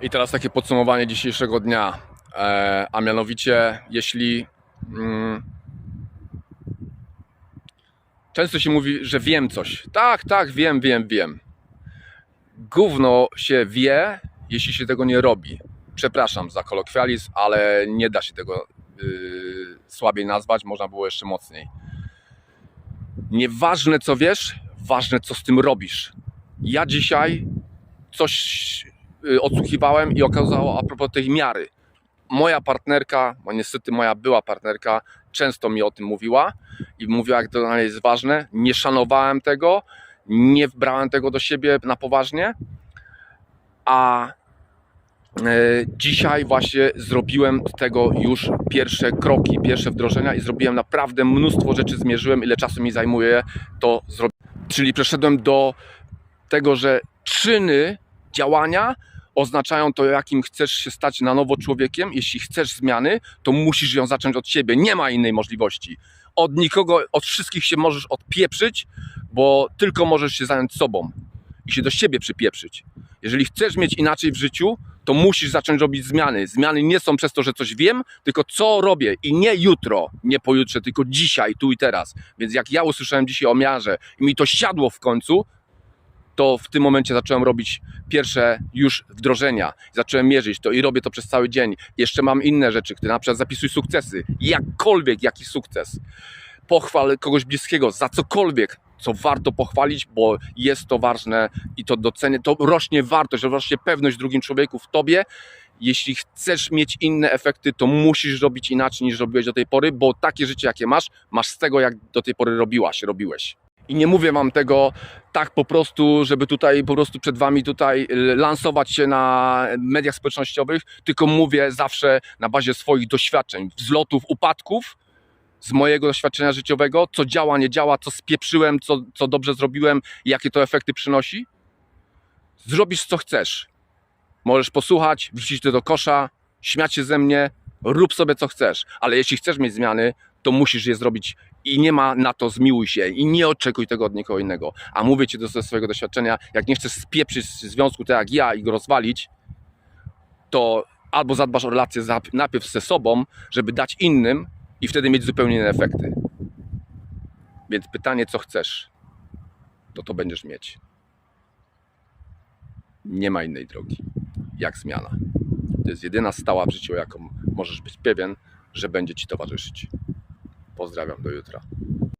I teraz takie podsumowanie dzisiejszego dnia. E, a mianowicie, jeśli. Mm, często się mówi, że wiem coś. Tak, tak, wiem, wiem, wiem. Gówno się wie, jeśli się tego nie robi. Przepraszam za kolokwializm, ale nie da się tego yy, słabiej nazwać, można było jeszcze mocniej. Nieważne co wiesz, ważne co z tym robisz. Ja dzisiaj coś odsłuchiwałem i okazało a propos tej miary. Moja partnerka, bo niestety moja była partnerka, często mi o tym mówiła i mówiła, jak to dla niej jest ważne. Nie szanowałem tego, nie brałem tego do siebie na poważnie, a e, dzisiaj właśnie zrobiłem z tego już pierwsze kroki, pierwsze wdrożenia i zrobiłem naprawdę mnóstwo rzeczy, zmierzyłem, ile czasu mi zajmuje to zrobić. Czyli przeszedłem do tego, że czyny, działania oznaczają to, jakim chcesz się stać na nowo człowiekiem. Jeśli chcesz zmiany, to musisz ją zacząć od siebie. Nie ma innej możliwości. Od nikogo, od wszystkich się możesz odpieprzyć, bo tylko możesz się zająć sobą i się do siebie przypieprzyć. Jeżeli chcesz mieć inaczej w życiu, to musisz zacząć robić zmiany. Zmiany nie są przez to, że coś wiem, tylko co robię. I nie jutro, nie pojutrze, tylko dzisiaj, tu i teraz. Więc jak ja usłyszałem dzisiaj o miarze i mi to siadło w końcu, to w tym momencie zacząłem robić pierwsze już wdrożenia. Zacząłem mierzyć to i robię to przez cały dzień. Jeszcze mam inne rzeczy, które na przykład zapisuj sukcesy. Jakkolwiek, jaki sukces. Pochwal kogoś bliskiego za cokolwiek, co warto pochwalić, bo jest to ważne i to docenię. To rośnie wartość, rośnie pewność w drugim człowieku, w tobie. Jeśli chcesz mieć inne efekty, to musisz robić inaczej niż robiłeś do tej pory, bo takie życie, jakie masz, masz z tego, jak do tej pory robiłaś, robiłeś. I nie mówię wam tego tak po prostu, żeby tutaj po prostu przed wami tutaj y, lansować się na mediach społecznościowych, tylko mówię zawsze na bazie swoich doświadczeń, wzlotów, upadków, z mojego doświadczenia życiowego, co działa, nie działa, co spieprzyłem, co, co dobrze zrobiłem, jakie to efekty przynosi. Zrobisz co chcesz. Możesz posłuchać, wrzucić to do kosza, śmiać się ze mnie, rób sobie co chcesz, ale jeśli chcesz mieć zmiany, to musisz je zrobić i nie ma na to zmiłuj się i nie oczekuj tego od nikogo innego. A mówię Ci ze swojego doświadczenia, jak nie chcesz spieprzyć związku tak jak ja i go rozwalić, to albo zadbasz o relacje za- najpierw ze sobą, żeby dać innym i wtedy mieć zupełnie inne efekty. Więc pytanie, co chcesz, to to będziesz mieć. Nie ma innej drogi, jak zmiana. To jest jedyna stała w życiu, jaką możesz być pewien, że będzie Ci towarzyszyć. Pozdrawiam, do jutra.